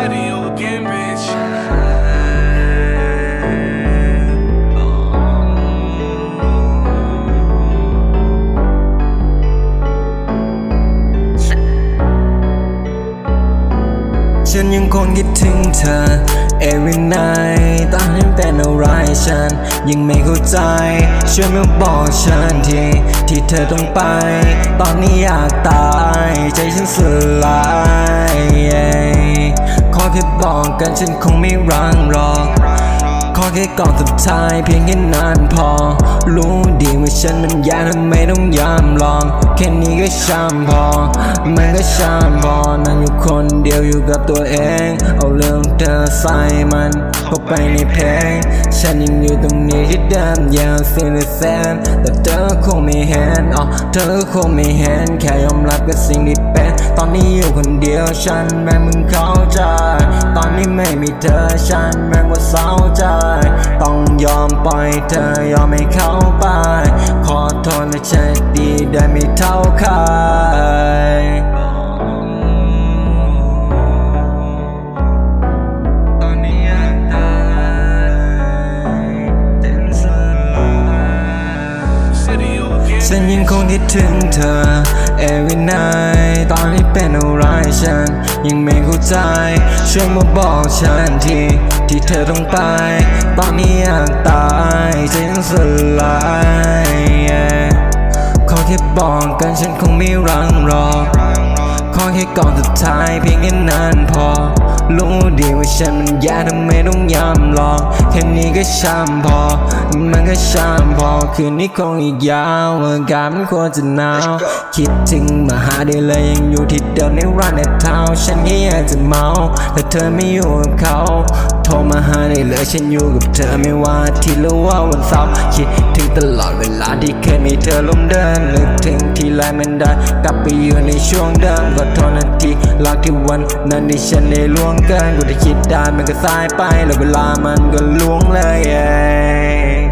city again, bitch. ฉันยังคงคิดถึงเธอ Every night ตอนให้เป็นอะไรฉัน ยังไม่เข้าใจ ช่วยมาบอกฉันทีที่เธอต้องไป ตอนนี้อยากตาย ใจฉันสลาย แค่บอกกันฉันคงไม่รังรอ ขอแค่ก่อนสุดท้ายเพียงแค่นั้นพอ รู้ดีว่าฉันมันยากทำไมต้องยอมลอง แค่นี้ก็ช่าพอ มันก็ช่าพอนั่งอยู่คนเดียวอยู่กับตัวเอง เอาเรื่องเธอใส่มันเข้าไปในเพลงฉันยังอยู่ตรงนี้ที่เดิมยาวสิ่งที่แสนแต่เธอคงไม่เห็นอ๋อเธอคงไม่เห็นแค่ยอมรับกับสิ่งที่เป็น ตอนนี้อยู่คนเดียวฉันแม่มึงเข้าใจ ตอนนี้ไม่มีเธอฉันแม่งว่าเศร้าใจ ต้องยอมปล่อยเธอยอมให้เข้า ไปขอโทนะใจดีได้ไม่เท่าใครฉันยังคงคิดถึงเธอ every night ตอนนี้เป็นอะไรฉัน ยังไม่เข้าใจ ช่วยมาบอกฉันทีที่เธอต้องไป ตอนนี้อยากตายใจยังสลายขอ แค่บอกกันฉันคงไม่รังรอ อแค่ก่อนสุดท้ายเพียงแค่นั้นพอ รู้ดีว่าฉันมันยากทำไมต้องย้ำลอง แค่นี้ก็ช่างพอ มันก็ช่างพอ คืนนี้คงอีกยาวอากาศมันควรจะหนาว คิดถึงมาหาได้เลยยังอยู่ที่เดิมในร้านในเท้าฉันแค่อยากจะเมาแต่เธอไม่อยู่กับเขาโทรมาหาได้เลยฉันอยู่กับเธอไม่ว่าอาที่หรือว่าวันเสาร์คิดถึงตลอดเวลาที่เคยมีเธอล้มเดินนึกถึงทีไรมันได้กลับไปอยู่ในช่วงเดิมก็ทอนาทีรักที่วันนั้นที่ฉันได้ล่วงเกินกูได้คิดได้มันก็สายไปแล้วเวลามันก็ล่วงเลย yeah